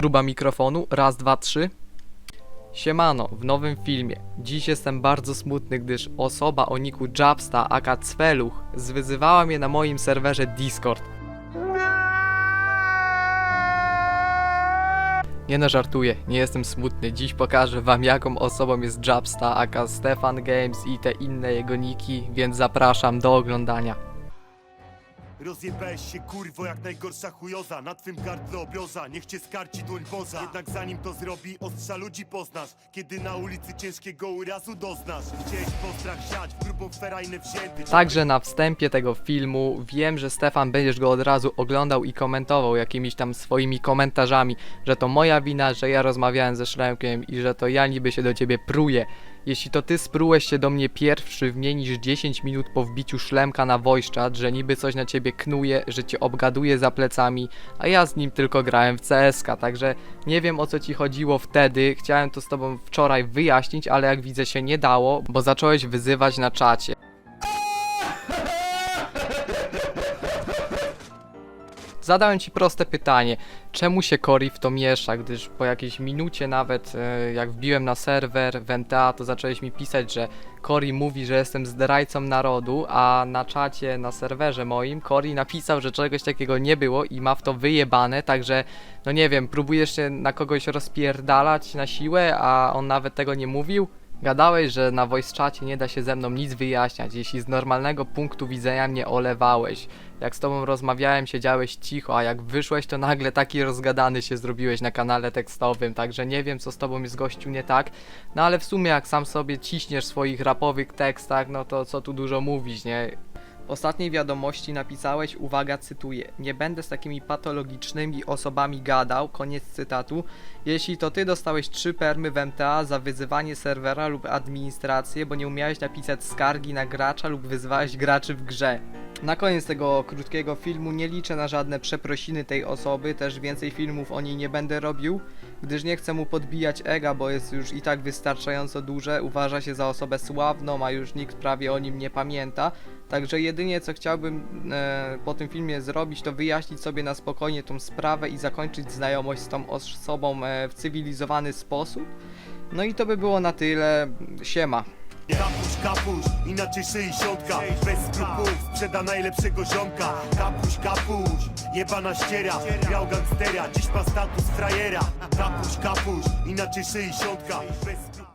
Próba mikrofonu, raz, dwa, trzy. Siemano, w nowym filmie. Dziś jestem bardzo smutny, gdyż osoba o niku Jabsta aka Cweluch zwyzywała mnie na moim serwerze Discord. Nie no, żartuję, nie jestem smutny. Dziś pokażę wam jaką osobą jest Jabsta aka Stefan Games i te inne jego niki, więc zapraszam do oglądania. Rozjebałeś się kurwo jak najgorsza chujoza. Na twym gardle obioza, niech cię skarci dłoń boza Jednak zanim to zrobi, ostrza ludzi poznasz. Kiedy na ulicy ciężkiego urazu doznasz. Chciałeś postrach siać, w grubą ferajnę wzięty Także na wstępie tego filmu wiem, że Stefan będziesz go od razu oglądał i komentował jakimiś tam swoimi komentarzami, że to moja wina, że ja rozmawiałem ze Szremkiem i że to ja niby się do ciebie pruję. Jeśli to ty sprułeś się do mnie pierwszy w mniej niż 10 minut po wbiciu szlemka na chat, że niby coś na ciebie knuje, że cię obgaduje za plecami, a ja z nim tylko grałem w CSK, także nie wiem o co ci chodziło wtedy, chciałem to z tobą wczoraj wyjaśnić, ale jak widzę się nie dało, bo zacząłeś wyzywać na czacie. Zadałem ci proste pytanie, czemu się Cory w to miesza, gdyż po jakiejś minucie nawet, e, jak wbiłem na serwer w NTA, to zacząłeś mi pisać, że Cory mówi, że jestem zdrajcą narodu, a na czacie, na serwerze moim, Cory napisał, że czegoś takiego nie było i ma w to wyjebane, także, no nie wiem, próbujesz się na kogoś rozpierdalać na siłę, a on nawet tego nie mówił? Gadałeś, że na voice nie da się ze mną nic wyjaśniać, jeśli z normalnego punktu widzenia mnie olewałeś. Jak z tobą rozmawiałem, siedziałeś cicho, a jak wyszłeś, to nagle taki rozgadany się zrobiłeś na kanale tekstowym, także nie wiem, co z tobą jest gościu nie tak. No ale w sumie, jak sam sobie ciśniesz w swoich rapowych tekstach, no to co tu dużo mówić, nie? W ostatniej wiadomości napisałeś, uwaga, cytuję: Nie będę z takimi patologicznymi osobami gadał, koniec cytatu. Jeśli to ty dostałeś trzy permy w MTA za wyzywanie serwera lub administrację, bo nie umiałeś napisać skargi na gracza lub wyzwałeś graczy w grze. Na koniec tego krótkiego filmu nie liczę na żadne przeprosiny tej osoby, też więcej filmów o niej nie będę robił, gdyż nie chcę mu podbijać ega, bo jest już i tak wystarczająco duże, uważa się za osobę sławną, a już nikt prawie o nim nie pamięta. Także jedynie co chciałbym e, po tym filmie zrobić, to wyjaśnić sobie na spokojnie tą sprawę i zakończyć znajomość z tą osobą e, w cywilizowany sposób. No i to by było na tyle. Siema. Kapuś, kapuś, inaczej sześćdziesiątka Bez skrupułów sprzeda najlepszego ziomka. Kapuś, kapuś, jebana ściera. Grał gangstera, dziś ma status frajera. Kapuś, kapuś, inaczej Bez skrupułów